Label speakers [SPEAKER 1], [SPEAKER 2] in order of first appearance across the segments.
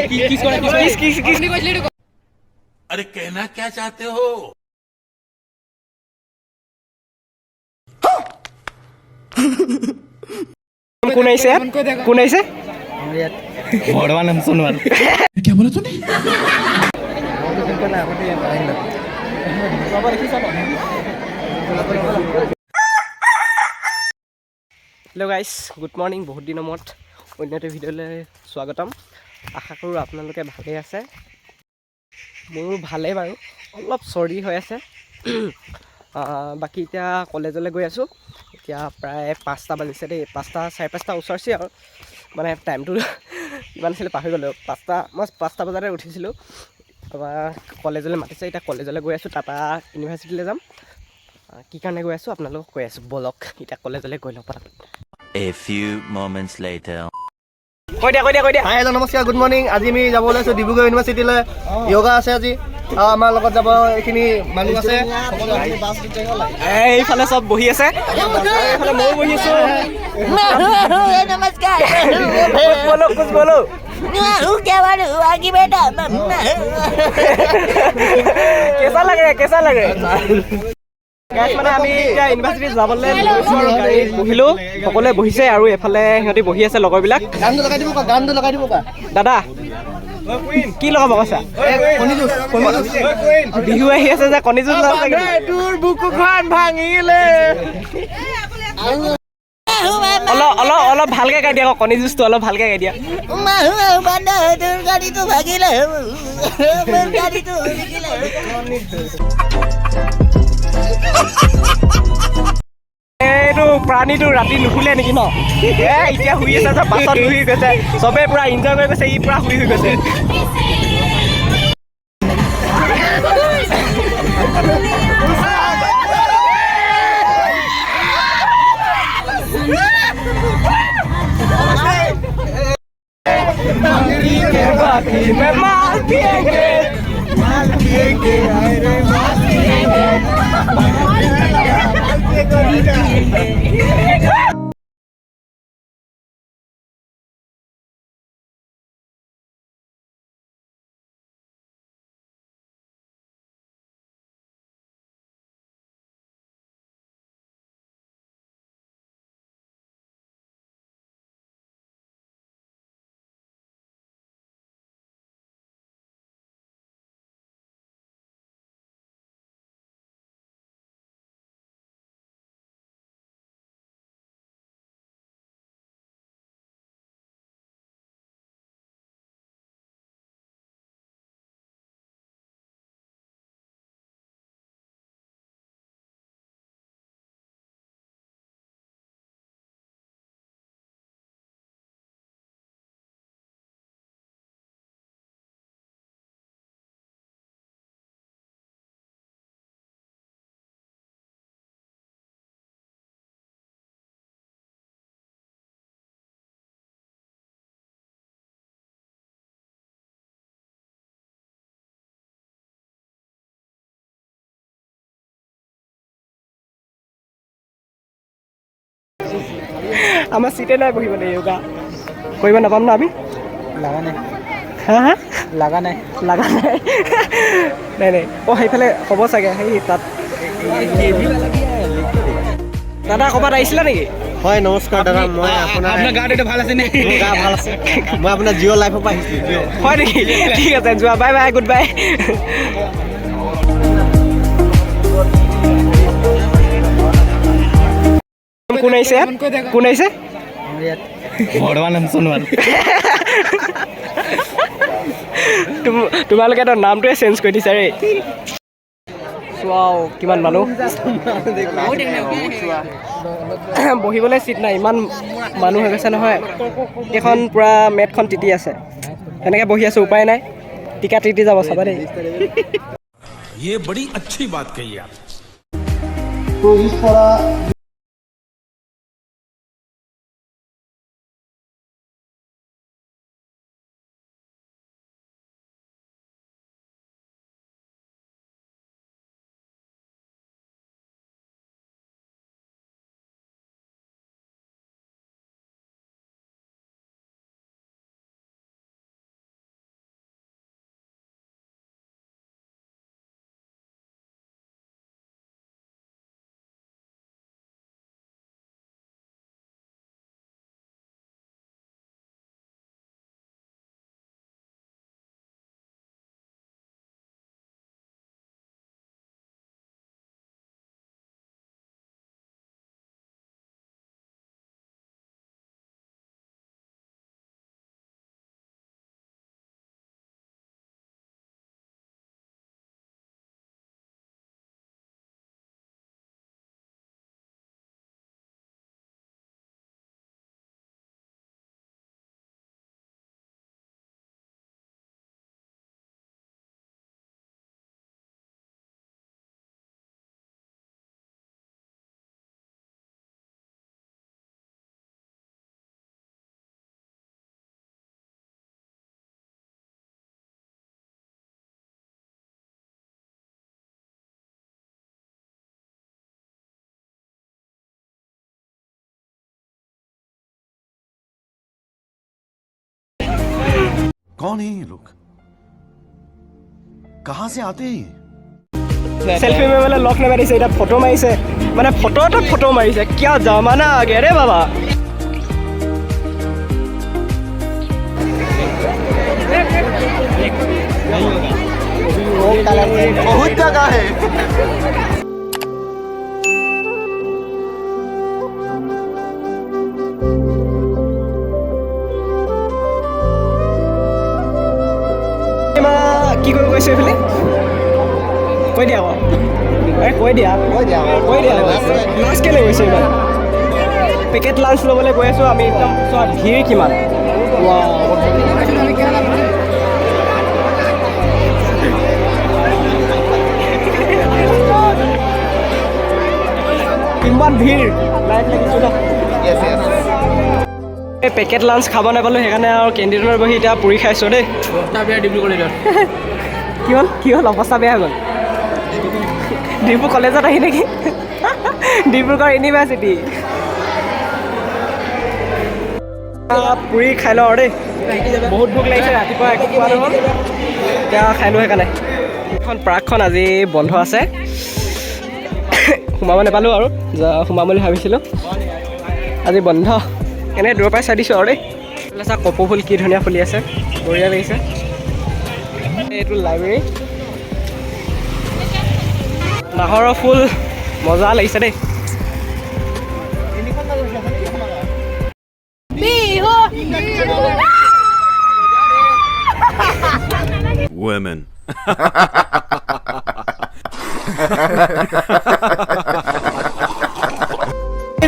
[SPEAKER 1] Kiss kiss kiss
[SPEAKER 2] अरे कहना क्या चाहते हो
[SPEAKER 1] কোন আহিছে ইয়াত কোন আহিছে
[SPEAKER 3] ভগৱান Sonowal
[SPEAKER 1] hello' guys good morning বহুত দিনৰ মূৰত অন্য এটা ভিডিঅ'লৈ স্বাগতম আশা কৰোঁ আপোনালোকে ভালেই আছে। মোৰো ভালেই বাৰু, অলপ চৰ্দি হৈ আছে। বাকী এতিয়া কলেজলৈ গৈ আছোঁ। এতিয়া প্ৰায় পাঁচটা বাজিছে দেই, পাঁচটা, চাৰে পাঁচটা ওচৰছে আৰু। মানে টাইমটো কিমান আছিলে, পাহৰি গ'লোঁ। পাঁচটা, মই পাঁচটা বজাতে উঠিছিলোঁ। তাৰপৰা কলেজলৈ মাতিছে, এতিয়া কলেজলৈ গৈ আছোঁ, তাৰপৰা ইউনিভাৰ্চিটিলৈ যাম। কি কাৰণে গৈ আছোঁ, আপোনালোকক কৈ আছোঁ, বলক। এতিয়া কলেজলৈ গৈ লওঁ পটাপট
[SPEAKER 4] A few moments later.
[SPEAKER 1] কৈ দিয়া কৈ দিয়া কৈ দিয়া।
[SPEAKER 3] হাই হেল্ল' নমস্কাৰ গুড মৰ্ণিং আজি আমি যাব ওলাইছোঁ ডিব্ৰুগড় ইউনিভাৰ্চিটিলৈ। য়োগা আছে আজি। আৰু আমাৰ লগত যাব এইখিনি মানুহ আছে।
[SPEAKER 1] এইফালে চব বহি আছে। এইফালে ময়ো বহি আছোঁ। কেঁচা লাগে কেঁচা লাগে। Guys, মানে আমি এতিয়া ইউনিভাৰ্চিটি যাবলৈ লৈছোঁ আৰু গাড়ীত বহিলোঁ সকলোৱে বহিছে আৰু এফালে সিহঁতি বহি আছে লগৰবিলাক। দাদা কি লগাব কৈছা? বিহু আহি আছে যে কণী যুঁজ।
[SPEAKER 3] তোৰ বুকুখন ভাঙিলে।
[SPEAKER 1] অলপ অলপ অলপ ভালকৈ গাই দিয়া আকৌ কণী যুঁজটো অলপ ভালকৈ গাই দিয়া।
[SPEAKER 5] ভাগিল। ভাগিল।
[SPEAKER 1] এইটো প্ৰাণীটো ৰাতি নুশুলে নেকি ন? এ এতিয়া শুই আছে চব বাছত শুই গৈছে। চবেই পূৰা এনজয় কৰি গৈছে ই পূৰা শুই শুই গৈছে। mal piengue, mal piengue, aire আমাৰ চিটে নাই বহিবলৈ য়োগা? কৰিব নাপাম ন আমি?
[SPEAKER 3] লাগা নাই।
[SPEAKER 1] হা হা?
[SPEAKER 3] লাগা নাই।
[SPEAKER 1] লাগা নাই। নাই নাই। অঁ সেইফালে হ'ব চাগে সেই তাত। দাদা ক'ৰবাত আহিছিলা নেকি?
[SPEAKER 3] হয় নমস্কাৰ দাদা মই আপোনাৰ
[SPEAKER 1] আপোনাৰ গাটো এতিয়া ভালো আছে নে?
[SPEAKER 3] গা ভালো আছে। মই আপোনাৰ জিঅ' লাইফৰ পৰা আহিছিলোঁ
[SPEAKER 1] হয় নেকি? ঠিক আছে যোৱা। Bye bye goodbye. কোন আহিছে ইয়াত কোন আহিছে
[SPEAKER 3] ভগৱান সোণোৱাল
[SPEAKER 1] তুম- তোমালোকেতো নামটোৱে চেঞ্জ কৰি দিছা ৰে চোৱাও কিমান মানুহ বহিবলৈ চিট নাই ইমান মানুহ হৈ গৈছে নহয় এইখন পূৰা মেটখন তিতি আছে তেনেকৈ বহি আছোঁ উপায় নাই টিকা তিতি যাব চাবা দেই
[SPEAKER 2] ये बड़ी अच्छी बात कही आप
[SPEAKER 3] তো ইছ পৰা
[SPEAKER 6] कौन है ये लोग कहां से आते हैं ये?
[SPEAKER 1] চেল্ফি মাৰিবলৈ লগ নামাৰিছে এতিয়া ফটো মাৰিছে মানে ফটো এটা ফটো মাৰিছে কিয় জমানা আগে ৰে বাবা
[SPEAKER 3] বহুত জাগা হে
[SPEAKER 1] কি কৰিব গৈছে এইফালে? কৈ দিয়া আকৌ। এই কৈ দিয়া।
[SPEAKER 3] কৈ দিয়া
[SPEAKER 1] কৈ দিয়া লাঞ্চ কেলৈ গৈছে ইমান পেকেট লাঞ্চ ল'বলৈ গৈ আছোঁ আমি একদম চোৱা ভিৰ কিমান। কিমান ভিৰ। লাইট লাগিছোঁ ন এই পেকেট লাঞ্চ খাব নাপালোঁ সেইকাৰণে আৰু কেণ্টিনত বহি এতিয়া পুৰি খাইছোঁ দেই। কি হ'ল? কি হ'ল? অৱস্থা বেয়া হৈ গ'ল। ডিব্ৰু কলেজত আহি নেকি? ডিব্ৰুগড় ইউনিভাৰ্চিটি। পুৰি খাই লওঁ আৰু দেই। বহুত ভোক লাগিছে ৰাতিপুৱা একো খোৱা নহ'ল। এতিয়া খাই লওঁ সেইকাৰণে। এখন পাৰ্কখন আজি বন্ধ আছে। সোমাব নাপালোঁ আৰু সোমাম বুলি ভাবিছিলোঁ। আজি বন্ধ। এনেই দূৰৰ পৰাই চাই দিছোঁ আৰু দেই। এইফালে চা কপৌ ফুল কি ধুনীয়া ফুলি আছে বঢ়িয়া লাগিছে। এইটো লাইব্ৰেৰী নাহৰৰ ফুল মজা লাগিছে দেই।
[SPEAKER 6] Women.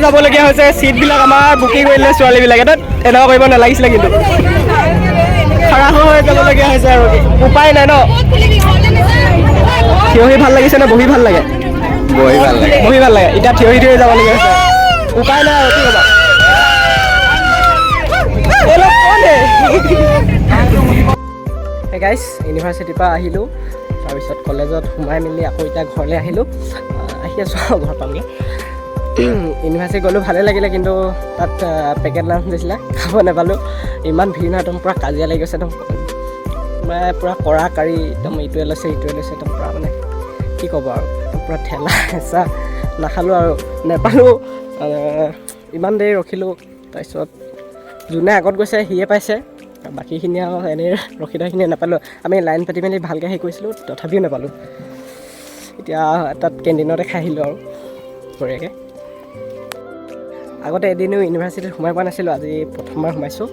[SPEAKER 1] যাবলগীয়া হৈছে চিটবিলাক আমাৰ বুকিং কৰিলে ছোৱালীবিলাকে। তাত এনেকুৱা কৰিব নালাগিছিলে কিন্তু। খাৰা হৈ যাবলগীয়া হৈছে আৰু উপায় নাই ন? থিয় হৈ ভাল লাগিছে নে? বহি ভাল লাগে?
[SPEAKER 3] বহি ভাল লাগে।
[SPEAKER 1] বহি ভাল লাগে। এতিয়া থিয় হৈ থিয় হৈ যাবলগীয়া হৈছে। উপায় নাই আৰু কি ক'বা। ইউনিভাৰ্চিটিৰ পৰা আহিলোঁ। তাৰপিছত কলেজত সোমাই মেলি আকৌ এতিয়া ঘৰলৈ আহিলোঁ। আহ, আহি আছোঁ আৰু ঘৰ পামগৈ। ইউনিভাৰ্চিটি গ'লোঁ ভালে লাগিলে কিন্তু তাত পেকেট লাঞ্চ দিছিলে খাব নাপালোঁ। ইমান ভিৰ নহয় একদম পূৰা কাজিয়া লাগি গৈছে একদম মানে পূৰা কৰা কাৰি একদম ইটোৱে লৈছে ইটোৱে লৈছে একদম পূৰা মানে কি ক'ব আৰু পূৰা ঠেলা হেঁচা নাখালোঁ আৰু নেপালোঁ ইমান দেৰি ৰখিলোঁ তাৰপিছত যোনে আগত গৈছে সিয়ে পাইছে বাকীখিনি আৰু এনেই ৰখি থকাখিনিয়ে নাপালোঁ আমি লাইন পাতি মেলি ভালকৈ হেৰি কৰিছিলোঁ তথাপিও নাপালোঁ। এতিয়া তাত কেণ্টিনতে খাই আহিলোঁ আৰু বঢ়িয়াকৈ। আগতে এদিনো ইউনিভাৰ্চিটিত সোমাই পোৱা নাছিলোঁ, আজি প্ৰথমবাৰ সোমাইছোঁ।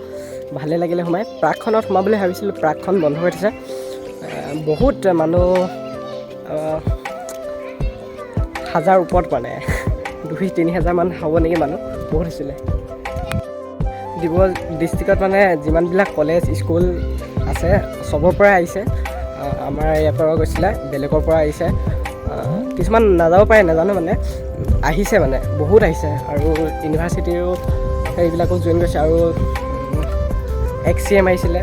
[SPEAKER 1] ভালেই লাগিলে সোমাই। প্ৰাকখনত সোমাম বুলি ভাবিছিলোঁ, প্ৰাকখন বন্ধ হৈ থৈছে বহুত মানুহ হাজাৰ ওপৰত মানে দুই, তিনি হাজাৰমান হ'ব নেকি মানুহ, বহুত হৈছিলে ডিব্ৰুগড় ডিষ্ট্ৰিক্টত মানে যিমানবিলাক কলেজ, স্কুল আছে, চবৰ পৰাই আহিছে। আমাৰ ইয়াৰ পৰাও গৈছিলে, বেলেগৰ পৰা আহিছে। কিছুমান নাযাব পাৰে, নাজানো মানে। আহিছে মানে বহুত আহিছে। আৰু ইউনিভাৰ্চিটিৰো সেইবিলাকো জইন কৰিছে আৰু এক্স চি এম আহিছিলে।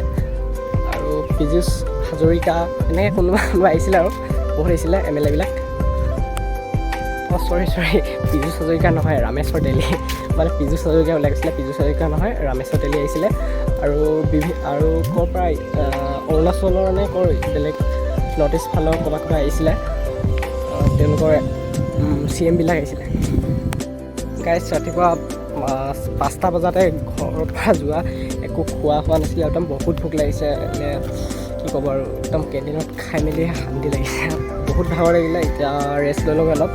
[SPEAKER 1] আৰু পীযুষ হাজৰিকা এনেকৈ কোনোবা কোনোবা আহিছিলে আৰু বহুত আহিছিলে এম এল এবিলাক অঁ চৰি চৰি পীযুষ হাজৰিকা নহয় ৰামেশ্বৰ তেলী মানে পীযুষ হাজৰিকা ওলাই গৈছিলে পীযুষ হাজৰিকা নহয় ৰামেশ্বৰ তেলী আহিছিলে। আৰু বিভি আৰু ক'ৰ পৰা অৰুণাচলৰ নে ক'ৰ বেলেগ নৰ্থ ইষ্ট ফালৰ ক'ৰবাত ক'ৰবাত আহিছিলে। আহ, তেওঁলোকৰ চি এমবিলাক আহিছিলে। গাইজ ৰাতিপুৱা পাঁচটা বজাতে ঘৰৰ পৰা যোৱা একো খোৱা হোৱা নাছিলে একদম বহুত ভোক লাগিছে কি ক'ব আৰু একদম কেণ্টিনত খাই মেলি শান্তি লাগিছে। বহুত ভাগৰ লাগিলে এতিয়া ৰেষ্ট লৈ ল'ম অলপ।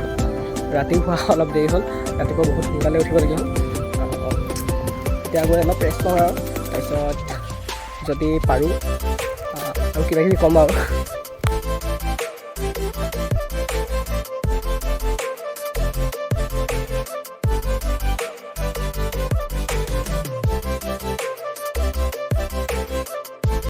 [SPEAKER 1] ৰাতি শোৱা অলপ দেৰি হ'ল ৰাতিপুৱা বহুত সোনকালে উঠিবলগীয়া হ'ল। এতিয়া গৈ অলপ ৰেষ্ট লওঁ আৰু তাৰপিছত যদি পাৰোঁ আৰু কিবাকিবি ক'ম আৰু।